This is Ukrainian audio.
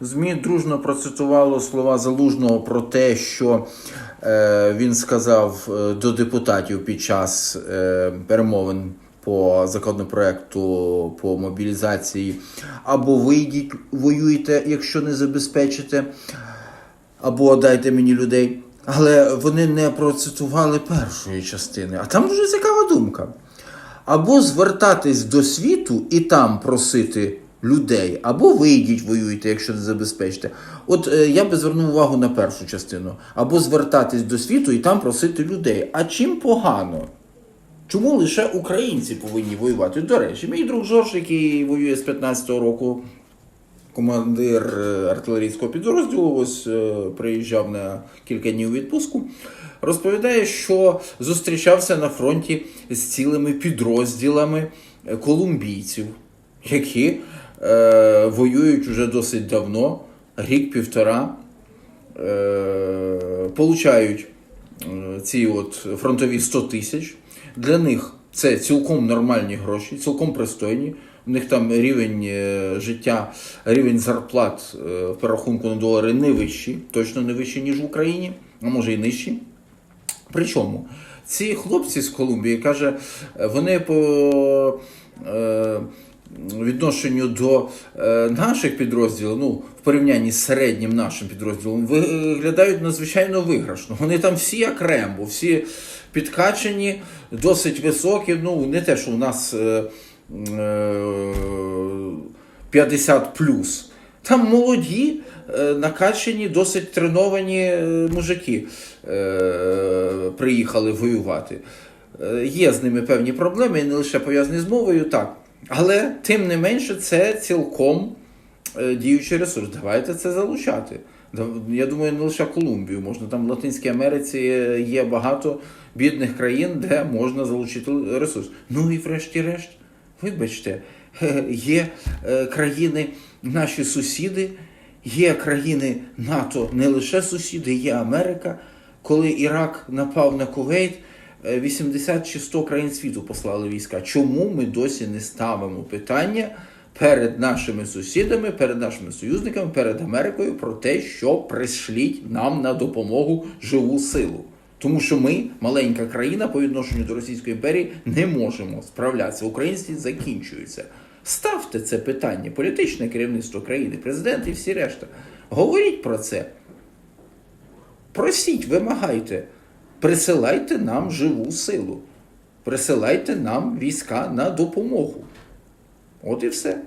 ЗМІ дружно процитувало слова Залужного про те, що е, він сказав е, до депутатів під час е, перемовин по законопроекту по мобілізації, або вийдіть, воюйте, якщо не забезпечите, або дайте мені людей. Але вони не процитували першої частини. А там дуже цікава думка. Або звертатись до світу і там просити людей, або вийдіть, воюйте, якщо не забезпечите. От е, я би звернув увагу на першу частину. Або звертатись до світу і там просити людей. А чим погано? Чому лише українці повинні воювати? До речі, мій друг Жорж, який воює з 15-го року, командир е, артилерійського підрозділу, ось е, приїжджав на кілька днів у відпустку, розповідає, що зустрічався на фронті з цілими підрозділами е, колумбійців, які е, воюють уже досить давно, рік-півтора, е, получають е, ці от фронтові 100 тисяч. Для них це цілком нормальні гроші, цілком пристойні. У них там рівень життя, рівень зарплат в перерахунку на долари не вищий, точно не вищий, ніж в Україні, а може і нижчий. Причому ці хлопці з Колумбії каже, вони по відношенню до е, наших підрозділів, ну, в порівнянні з середнім нашим підрозділом, виглядають надзвичайно виграшно. Вони там всі як рембо, всі підкачені, досить високі. Ну, не те, що у нас е, е, 50 плюс. Там молоді, е, накачані, досить треновані е, мужики е, приїхали воювати. Е, Є з ними певні проблеми, і не лише пов'язані з мовою, так. Але тим не менше, це цілком е, діючий ресурс. Давайте це залучати. Я думаю, не лише Колумбію, можна там в Латинській Америці є багато бідних країн, де можна залучити ресурс. Ну і врешті-решт, вибачте, є е, країни, наші сусіди, є країни НАТО, не лише сусіди, є Америка. Коли Ірак напав на Кувейт, 80 чи 100 країн світу послали війська. Чому ми досі не ставимо питання перед нашими сусідами, перед нашими союзниками, перед Америкою про те, що пришліть нам на допомогу живу силу? Тому що ми, маленька країна, по відношенню до Російської імперії, не можемо справлятися. Українці закінчуються. Ставте це питання, політичне керівництво країни, президент і всі решта. Говоріть про це. Просіть, вимагайте, присилайте нам живу силу, присилайте нам війська на допомогу. От і все.